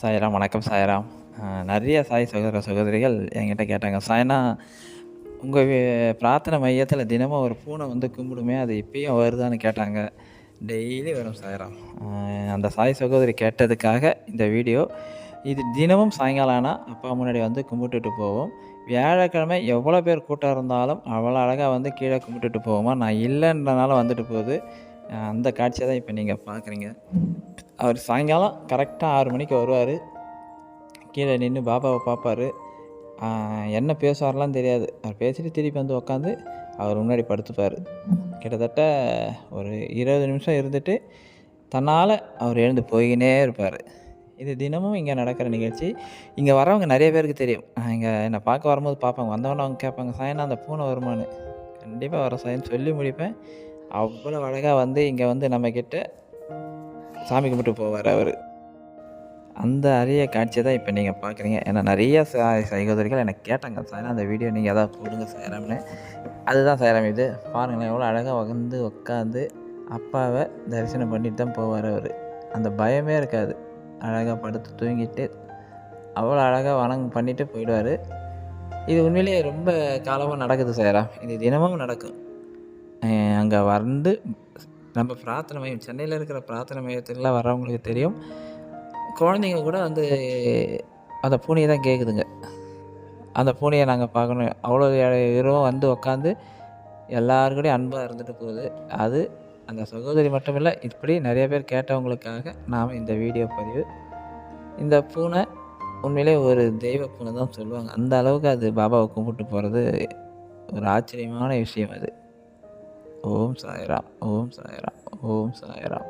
சாய்ராம் வணக்கம் சாய்ராம். நிறைய சாய் சகோதர சகோதரிகள் என்கிட்ட கேட்டாங்க சாய்னா உங்கள் பிரார்த்தனை மையத்தில் தினமும் ஒரு பூனை வந்து கும்பிடுமே அது இப்பயும் வருதான்னு கேட்டாங்க. டெய்லி வரும் சாய்ராம். அந்த சாய் சகோதரி கேட்டதுக்காக இந்த வீடியோ இது தினமும் சாயங்காலம் ஆனால் அப்பா முன்னாடி வந்து கும்பிட்டுட்டு போவோம். வியாழக்கிழமை எவ்வளோ பேர் கூட்டம் இருந்தாலும் அவ்வளோ அழகாக வந்து கீழே கும்பிட்டுட்டு போவோமா? நான் இல்லைன்றனால வந்துட்டு போகுது. அந்த காட்சியை தான் இப்போ நீங்கள் பார்க்குறீங்க அவர் சாயங்காலம் கரெக்டாக ஆறு மணிக்கு வருவார். கீழே நின்று பாபாவை பார்ப்பார். என்ன பேசுவார்லாம் தெரியாது. அவர் பேசிட்டு திருப்பி வந்து உக்காந்து அவர் முன்னாடி படுத்துப்பார். கிட்டத்தட்ட ஒரு இருபது நிமிஷம் இருந்துட்டு தன்னால் அவர் எழுந்து போய்கினே இருப்பார். இது தினமும் இங்கே நடக்கிற நிகழ்ச்சி. இங்கே வரவங்க நிறைய பேருக்கு தெரியும். இங்கே என்னை பார்க்க வரும்போது பார்ப்பாங்க. வந்தவொடனே அவங்க கேட்பாங்க சாயனா அந்த பூனை வருமானு கண்டிப்பாக வர சாயன்னு சொல்லி முடிப்பேன். அவ்வளோ அழகாக வந்து இங்கே வந்து நம்மக்கிட்ட சாமி கும்பிட்டு போவார் அவர். அந்த அரிய காட்சியை தான் இப்போ நீங்கள் பார்க்குறீங்க ஏன்னா நிறைய ச சகோதரிகள் எனக்கு கேட்டாங்க சார் அந்த வீடியோ நீங்கள் எதாவது போடுங்க சேரம்னு அதுதான் சேரம் இது பாருங்களேன் எவ்வளோ அழகாக வந்து உட்காந்து அப்பாவை தரிசனம் பண்ணிட்டு தான் போவார் அவர். அந்த பயமே இருக்காது. அழகாக படுத்து தூங்கிட்டு அவ்வளோ அழகாக வணங்க பண்ணிவிட்டு போயிடுவார். இது உண்மையிலேயே ரொம்ப காலமாக நடக்குது சேரம் இது தினமும் நடக்கும். அங்கே வந்து நம்ம பிரார்த்தனை மையம் சென்னையில் இருக்கிற பிரார்த்தனை மையத்துக்குலாம் வர்றவங்களுக்கு தெரியும். குழந்தைங்க கூட வந்து அந்த பூனையை தான் கேட்குதுங்க அந்த பூனையை நாங்கள் பார்க்கணும். அவ்வளோ இரவும் வந்து உக்காந்து எல்லாருக்கூடையும் அன்பாக இருந்துட்டு போகுது. அது அந்த சகோதரி மட்டும் இல்லை இப்படி நிறைய பேர் கேட்டவங்களுக்காக நாம் இந்த வீடியோ பதிவு. இந்த பூனை உண்மையிலே ஒரு தெய்வ பூனை தான் சொல்லுவாங்க. அந்த அளவுக்கு அது பாபாவை கும்பிட்டு போகிறது ஒரு ஆச்சரியமான விஷயம் அது. ஓம் சாய்ராம் ஓம் சாய்ராம் ஓம் சாய்ராம்